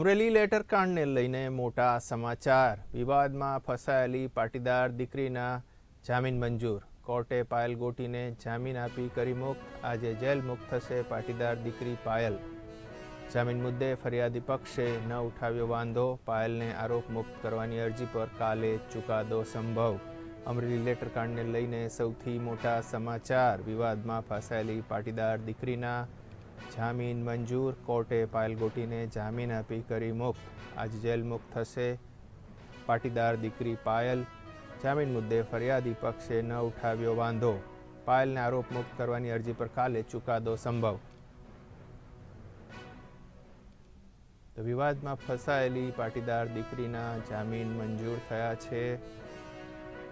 Amreli letter કાંડને લઈને મોટા સમાચાર. વિવાદમાં ફસાયેલી પાટીદાર દીકરીના જામીન મંજૂર. કોર્ટે પાયલ ગોટીને જામીન આપી કરી મુક્ત. આજે જેલ મુક્ત થશે પાટીદાર દીકરી પાયલ. જામીન મુદ્દે ફરિયાદી પક્ષે ન ઉઠાવ્યો વાંધો. પાયલને આરોપ મુક્ત કરવાની અરજી પર કાલે ચુકાદો સંભવ. અમરેલી લેટર કાંડને લઈને સૌથી મોટા સમાચાર. વિવાદમાં ફસાયેલી પાટીદાર દીકરીના જામીન મંજૂર, કોર્ટે પાયલ ગોટીને જામીન આપી કરી મુક્ત. આજે જેલ થશે. પાટીદાર દીકરી પાયલ જામીન મુદ્દે ફરિયાદી પક્ષે ન ઉઠાવ્યો વાંધો. પાયલને આરોપ મુક્ત કરવાની અરજી પર કાલે ચુકાદો સંભવ. તો વિવાદમાં ફસાયેલી પાટીદાર દીકરીના જામીન મંજૂર થયા છે.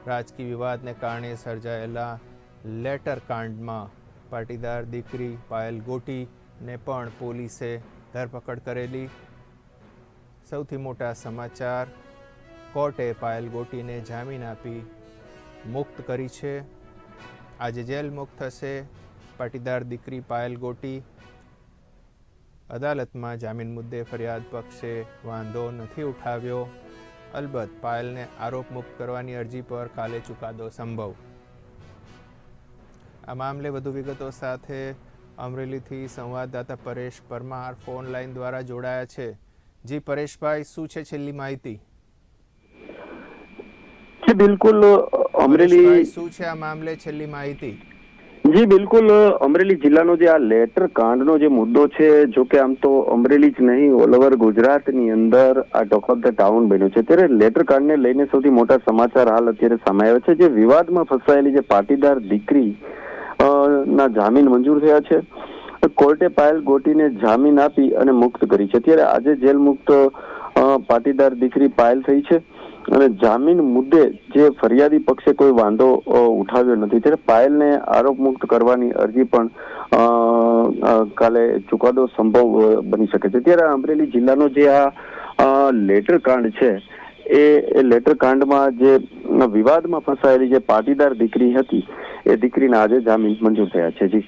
રાજકીય વિવાદને કારણે સર્જાયેલા લેટર કાંડમાં પાટીદાર દીકરી પાયલ ગોટીને પણ પોલીસે ધરપકડ કરેલી. સૌથી મોટા સમાચાર, કોર્ટે પાયલ ગોટીને જામીન આપી, મુક્ત કરી છે. આજે જેલ મુક્ત થશે. પાટીદાર દીકરી પાયલ ગોટી અદાલતમાં જામીન મુદ્દે ફરિયાદ પક્ષે વાંધો નથી ઉઠાવ્યો. અલબત્ત પાયલને આરોપ મુક્ત કરવાની અરજી પર કાલે ચુકાદો સંભવ. આ મામલે વધુ વિગતો સાથે અમરેલીથી સંવાદદાતા પરેશ પરમાર ફોન લાઈન દ્વારા જોડાયા છે. જી પરેશભાઈ શું છે છેલ્લી માહિતી? બિલકુલ અમરેલી શું છે આ મામલે છેલ્લી માહિતી? જી બિલકુલ અમરેલી જિલ્લાનો જે આ લેટર કાંડનો જે મુદ્દો છે જો કે આમ તો અમરેલી જ નહીં ઓલ ઓવર ગુજરાતની અંદર આ ટોક ઓફ ધ ટાઉન બન્યું છે. ત્યારે લેટર કાંડને લઈને સૌથી મોટા સમાચાર હાલ અત્યારે સામે આવ્યા છે. જે વિવાદમાં ફસાયેલી જે પાટીદાર દીકરી ના જામીન મંજૂર થયા છે. કોર્ટે પાયલ ગોટીને જામીન આપી અને મુક્ત કરી છે. ત્યારે આજે જેલ મુક્ત પાટીદાર દીકરી પાયલ થઈ છે અને જામીન મુદ્દે જે ફરિયાદી પક્ષે કોઈ વાંધો ઉઠાવ્યો નથી. ત્યારે પાયલને આરોપ મુક્ત કરવાની અરજી પણ કાલે ચુકાદો સંભવ બની શકે છે. ત્યારે અમરેલી જિલ્લાનો જે આ લેટર કાંડ છે એ લેટર કાંડમાં જે વિવાદમાં ફસાયેલી જે પાટીદાર દીકરી હતી એ દીકરીના આજે જામીન મંજૂર થયા છે, જી.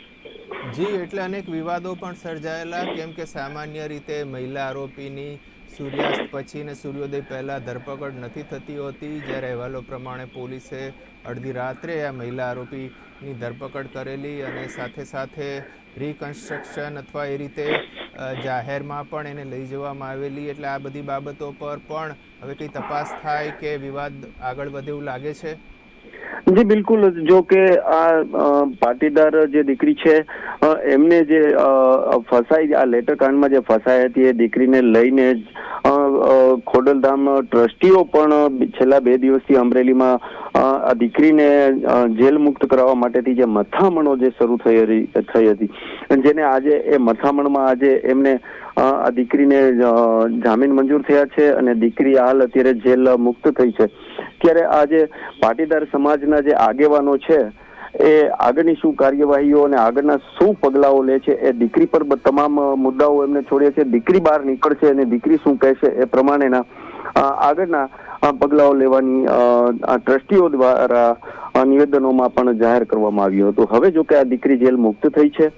જી, એટલે અનેક વિવાદો પણ સર્જાયેલા, કેમ કે સામાન્ય રીતે મહિલા આરોપીની સૂર્યાસ્ત પછી ને સૂર્યોદય પહેલા ધરપકડ નથી થતી હોતી. જ્યારે અહેવાલો પ્રમાણે પોલીસે અડધી રાત્રે આ મહિલા આરોપીની ધરપકડ કરેલી અને સાથે સાથે રિકન્સ્ટ્રક્શન અથવા એ રીતે જાહેરમાં પણ એને લઈ જવામાં આવેલી. એટલે આ બધી બાબતો પર પણ હવે કંઈ તપાસ થાય કે વિવાદ આગળ વધે એવું લાગે છે? જી, બિલકુલ. જો કે આ પાટીદાર જે દીકરી છે એમને જે ફસાઈ, આ લેટર કાંડમાં જે ફસાઈ હતી, એ દીકરીને લઈને ખોડલધામ ટ્રસ્ટીઓ પણ છેલ્લા બે દિવસથી અમરેલીમાં આ દીકરીને જેલ મુક્ત કરાવવા માટેથી જે મથામણો જે શરૂ થઈ થઈ હતી. જેને આજે એ મથામણમાં આજે એમને આ દીકરીને જામીન મંજૂર થયા છે અને દીકરી હાલ અત્યારે જેલ મુક્ત થઈ છે. ત્યારે આજે પાટીદાર સમાજના જે આગેવાનો છે, એ આગળની શું કાર્યવાહીઓ અને આગળના શું પગલાઓ લે છે એ દીકરી પર તમામ મુદ્દાઓ એમને છોડ્યા છે. દીકરી બહાર નીકળશે અને દીકરી શું કહેશે એ પ્રમાણેના આગળના પગલાઓ લેવાની ટ્રસ્ટીઓ દ્વારા નિવેદનોમાં પણ જાહેર કરવામાં આવ્યું હતું. હવે જો કે આ દીકરી જેલ મુક્ત થઈ છે.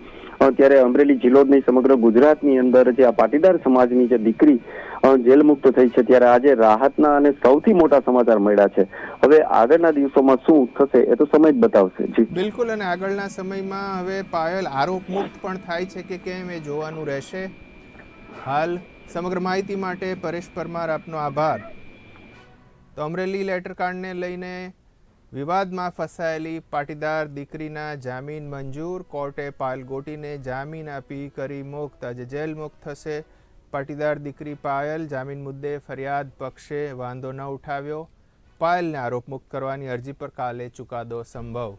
ત્યારે અમરેલી જિલ્લો નહીં, સમગ્ર ગુજરાતની અંદર જે આ પાટીદાર સમાજની જે દીકરી જેલ મુક્ત થઈ છે, ત્યારે આજે રાહતના અને સૌથી મોટા સમાચાર મળ્યા છે. હવે આગળના દિવસોમાં શું થશે એ તો સમય જ બતાવશે. જી. બિલકુલ, અને આગળના સમયમાં હવે પાયલ આરોપ મુક્ત પણ થાય છે કે કેમ એ જોવાનું રહેશે. હાલ સમગ્ર માહિતી માટે પરેશ પરમાર આપનો આભાર. તો અમરેલી લેટર કાર્ડને લઈને વિવાદમાં ફસાયેલી પાટીદાર દીકરીના જામીન મંજૂર, કોર્ટે પાયલ ગોટીને જામીન આપી, કરી મુક્ત. આજે જેલ મુક્ત થશે. પાટીદાર દીકરી પાયલ જામીન મુદ્દે ફરિયાદ પક્ષે વાંધો ન ઉઠાવ્યો. પાયલને આરોપ મુક્ત કરવાની અરજી પર કાલે ચુકાદો સંભવ.